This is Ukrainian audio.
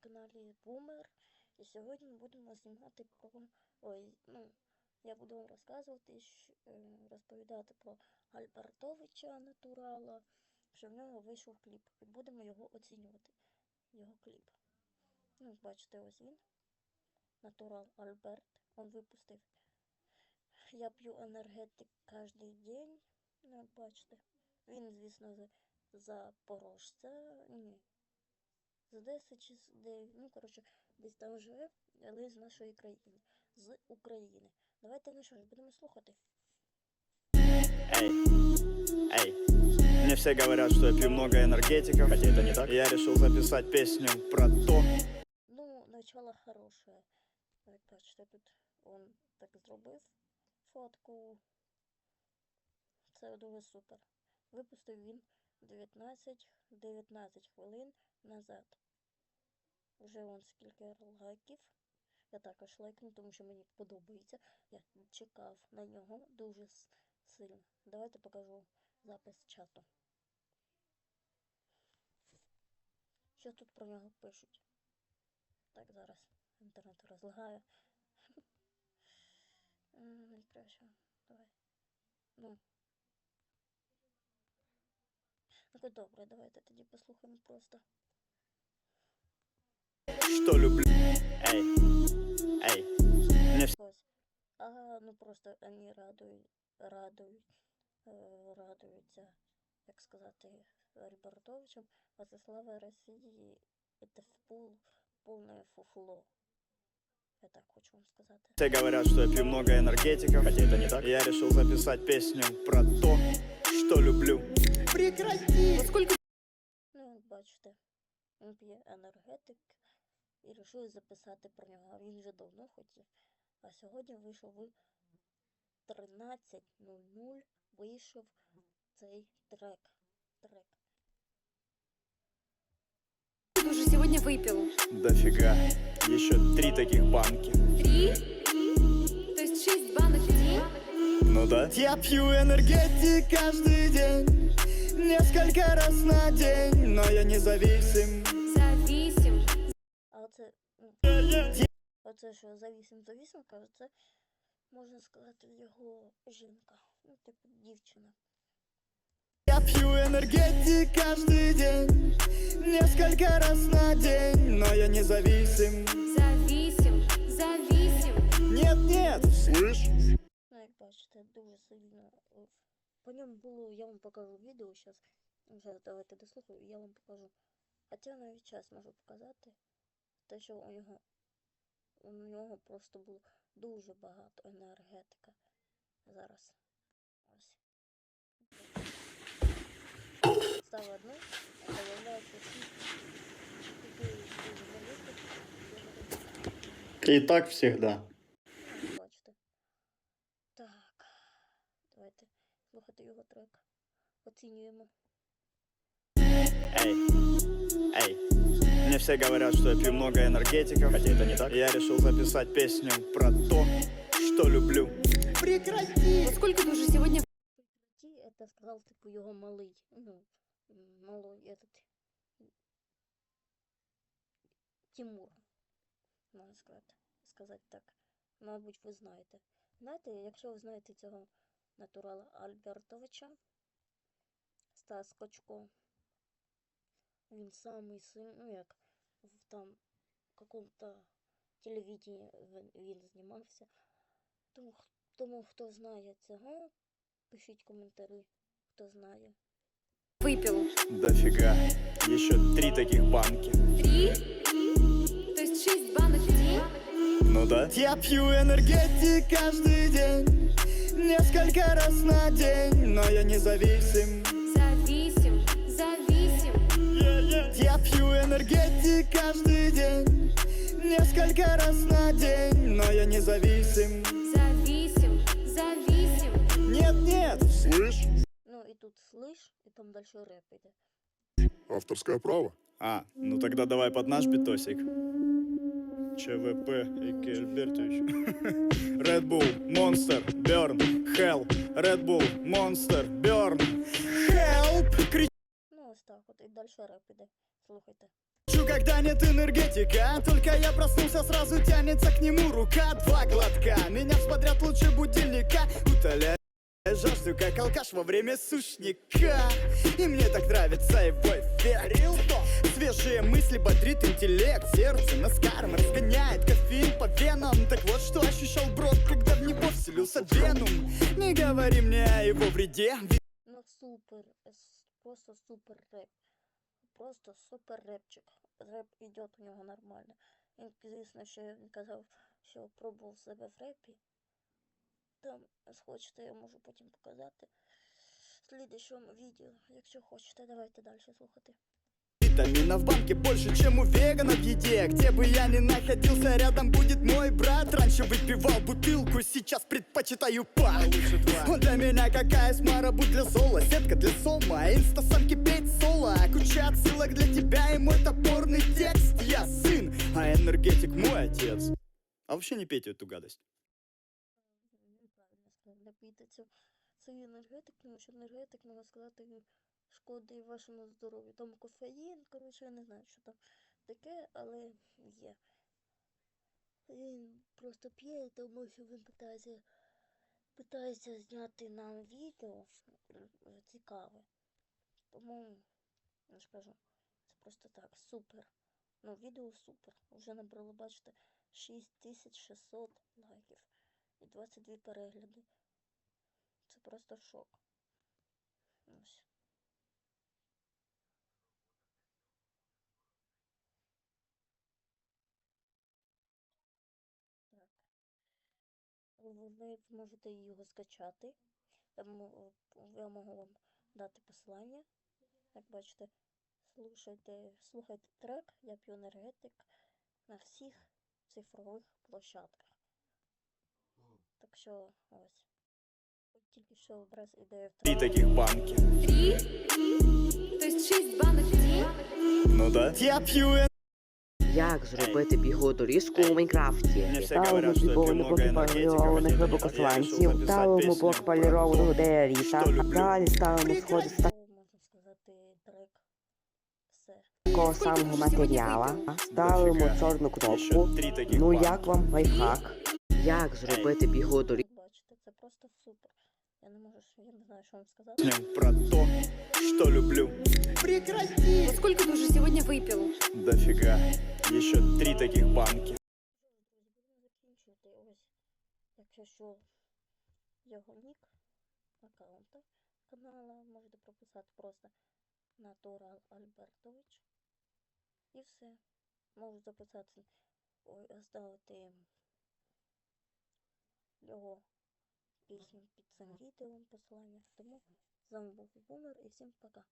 каналі Бумер. І сьогодні ми будемо знімати про. Ой, ну, я буду вам розказувати, е, розповідати про Альбертовича Натурала, що в нього вийшов кліп. І будемо його оцінювати. Його кліп. Ну, бачите, ось він. Натурал Альберт. Он випустив. Я п'ю енергетик кожен день. Ну, бачите. Він, звісно, Запорожця. Ні З Одеси чи з де, ну, коротше, десь там живе, але з нашої країни. З України. Давайте ну що ж, будемо слухати. Эй, эй, мне все говорят, что я пью много энергетиков, хотя это не так. Я решил записать песню про то, Ну, начало хороше. Як бачите, тут он так зробив фотку. Це дуже супер. Випустив він 19, 19 хвилин назад. Вже он скільки лайків. Я також лайкну, тому що мені подобається. Я чекав на нього дуже сильно. Давайте покажу запис чату. Що тут про нього пишуть? Так, зараз інтернет розлагає. М, Найкраще. Давай. Ну. Ну, добре, давайте тоді послухаємо просто. что люблю. Эй, эй, мне все Ось. Ага, ну просто вони радують, радують, е, радуються, як сказати, Альбертовичем, а це слава Росії, це пол, повне фуфло. Я так хочу вам сказати. говорят, что я пью много энергетиков, хотя это не так. Я решил записать песню про то, что люблю. Прекрати! Ну, як бачите, він п'є енергетик і вирішив записати про нього. А Він вже давно хотів. А сьогодні вийшов в 13.00 вийшов цей трек. Трек. Ты уже сегодня выпил? Дофига. Еще три таких банки. Три? То есть шесть банок в день? Ну да. Я пью энергетик каждый день, несколько раз на день, но я независим. оце що завісим завісим, каже, це можна сказати його жінка. Ну, типу дівчина. Я пью энергетик каждый день, несколько раз на день, но я независим. Зависим. Зависим. Нет, нет, слышь? Ну, як бачите, дуже сильно. е, По ньому було, я вам покажу відео зараз. Зараз давайте дослухаю, я вам покажу. Хоча навіть час можу показати. Те, що у нього у нього просто було дуже багато енергетика. Зараз. Ось. Став одну, журналісти. И так всегда. Бачите. Так. Давайте слухати його трек. Оцінюємо. Эй, эй, мне все говорят, что я пью много энергетиков, хотя это не так. Я решил записать песню про то, что люблю. Прекрати! Вот сколько ты уже сегодня Ті, это сказав, типу, його малий. Ну, м, малой этот. Тимур. Можна сказати, сказати так. Мабуть, ви знаєте. Знаєте, якщо ви знаєте цього натурала Альбертовича, Стас Кочко, він самий сильний, ну як в там какому-то телевіденні він, він знімався. Тому, х- тому хто знає цього, пишіть коментарі, хто знає. выпил? Дофига. Еще три таких банки. Три? То есть шесть банок в день? Ну да. Я пью энергетик каждый день, несколько раз на день, но я независим. Я пью энергетик каждый день, несколько раз на день, но я независим. Зависим. Зависим. Нет, нет, слышь? Ну і тут слиш, і там далі реп іде. Авторское право. А, ну тогда давай под наш битосик. ЧВП и Альбертович. Red Bull, Monster, Burn, Hell. Red Bull, Monster, Burn, Help! Кричу Ну ось так от, і далі реп іде. Слухайте. когда нет энергетика Только я проснулся, сразу тянется к нему рука. Два глотка, меня смотрят лучше будильника. Утоляю жажду, как алкаш во время сушника. И мне так нравится его эффект. Свежие мысли бодрит интеллект. Сердце наскаром разгоняет кофеин по венам. Так вот что ощущал брод, когда в него вселился Веном Не говори мне о его вреде. Ну супер, с- просто супер рэп. Просто супер репчик. Реп йде у нього нормально. Він, звісно, що він казав, що пробував себе в репі. Там, хочете, я можу потім показати в слідчому відео. Якщо хочете, давайте далі слухати. Витаминов в банке больше, чем у веганов в еде. Где бы я ни находился, рядом будет мой брат. Раньше выпивал бутылку, сейчас предпочитаю пак Он для меня какая смара, будь для зола Сетка для сома, инстасамки петь соло Куча отсылок для тебя и мой топорный текст. Я сын, а энергетик мой отец. А вообще не пейте эту гадость. Цю цей енергетик, тому що енергетик, можна сказати, шкодить вашому здоров'ю. Там кофеїн, коротше, я не знаю, що там таке, але є. Він просто п'є, тому що він питається, питається зняти нам відео цікаве. Тому, я ж кажу, це просто так, супер. Ну, відео супер. Вже набрало, бачите, 6600 лайків і 22 перегляди. Це просто шок. Ось. Так. Ви зможете його скачати. Я, я можу вам дати посилання. Як бачите, слушайте, слухайте трек, я п'ю енергетик на всіх цифрових площадках. Так що ось. От Тільки що образ ідея в Три таких банки Три? То есть шесть банок в день? Ну да Я пью Як зробити бігову доріжку у Майнкрафті? Мне все Ставимо говорят, что я пью бібовник много энергетиков, полірованих а я глибокосланців, решил записать ставимо песню блок про полірованого то, дерева, що люблю. далі ставимо сходи з Це, можна сказати, трек. Все. такого Скільки самого ти вже сьогодні матеріала, ставимо Дофіга. чорну Еще кнопку. три таких Ну банки. як вам лайфхак? Як зробити бігову доріжку? Як бачите, це просто супер. Я не можу, ж- я не знаю, що вам сказати. Песню про то, что люблю. Прекрати! Вот сколько ты уже сегодня выпил? Дофига. Еще три таких банки. Закінчувати. Ось, якщо що, його нік аккаунта канала можете прописати просто Натурал Альбертович. І все. Можу записати, ой, оставити його пісню під цим відео посилання. Тому з вами був Бумер і всім пока.